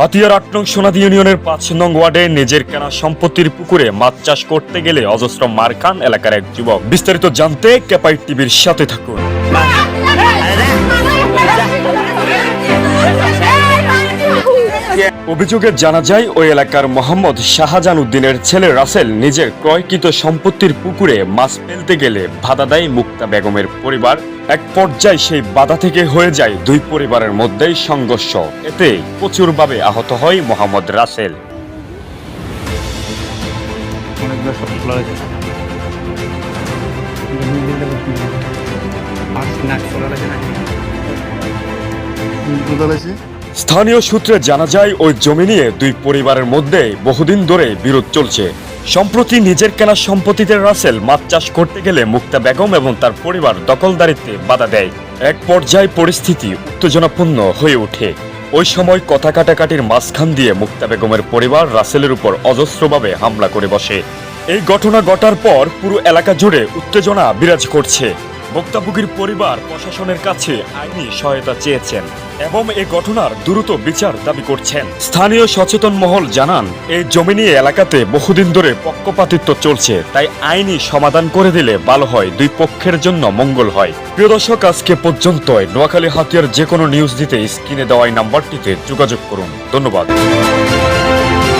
হাতিয়ার আট নং সোনাদি ইউনিয়নের পাঁচ নং ওয়ার্ডে নিজের কেনা সম্পত্তির পুকুরে মাছ চাষ করতে গেলে অজস্র মারখান এলাকার এক যুবক। বিস্তারিত জানতে ক্যাপাই টিভির সাথে থাকুন। অভিযোগে জানা যায় ওই এলাকার মোহাম্মদ শাহজাহান উদ্দিনের ছেলে রাসেল নিজের ক্রয়কৃত সম্পত্তির পুকুরে মাছ ফেলতে গেলে বাধা দেয় মুক্তা বেগমের পরিবার। এক পর্যায়ে সেই বাধা থেকে হয়ে যায় দুই পরিবারের মধ্যেই সংঘর্ষ। এতে প্রচুরভাবে আহত হয় মোহাম্মদ রাসেল। অনেকগুলো স্থানীয় সূত্রে জানা যায়, ওই জমি নিয়ে দুই পরিবারের মধ্যে বহুদিন ধরে বিরোধ চলছে। সম্প্রতি নিজের কেনা সম্পত্তিতে রাসেল মাছ চাষ করতে গেলে মুক্তা বেগম এবং তার পরিবার দখলদারিত্বে বাধা দেয়। এক পর্যায়ে পরিস্থিতি উত্তেজনাপূর্ণ হয়ে ওঠে। ওই সময় কথা কাটাকাটির মাঝখান দিয়ে মুক্তা বেগমের পরিবার রাসেলের উপর অজস্রভাবে হামলা করে বসে। এই ঘটনা ঘটার পর পুরো এলাকা জুড়ে উত্তেজনা বিরাজ করছে। ভুক্তভোগীর পরিবার প্রশাসনের কাছে আইনি সহায়তা চেয়েছেন এবং এই ঘটনার দ্রুত বিচার দাবি করছেন। স্থানীয় সচেতন মহল জানান, এই জমি নিয়ে এলাকাতে বহুদিন ধরে পক্ষপাতিত্ব চলছে, তাই আইনি সমাধান করে দিলে ভালো হয়, দুই পক্ষের জন্য মঙ্গল হয়। প্রিয় দর্শক, আজকে পর্যন্ত নোয়াখালী হাতিয়ার যে কোনো নিউজ দিতে স্ক্রিনে দেওয়া এই নাম্বারটিতে যোগাযোগ করুন। ধন্যবাদ।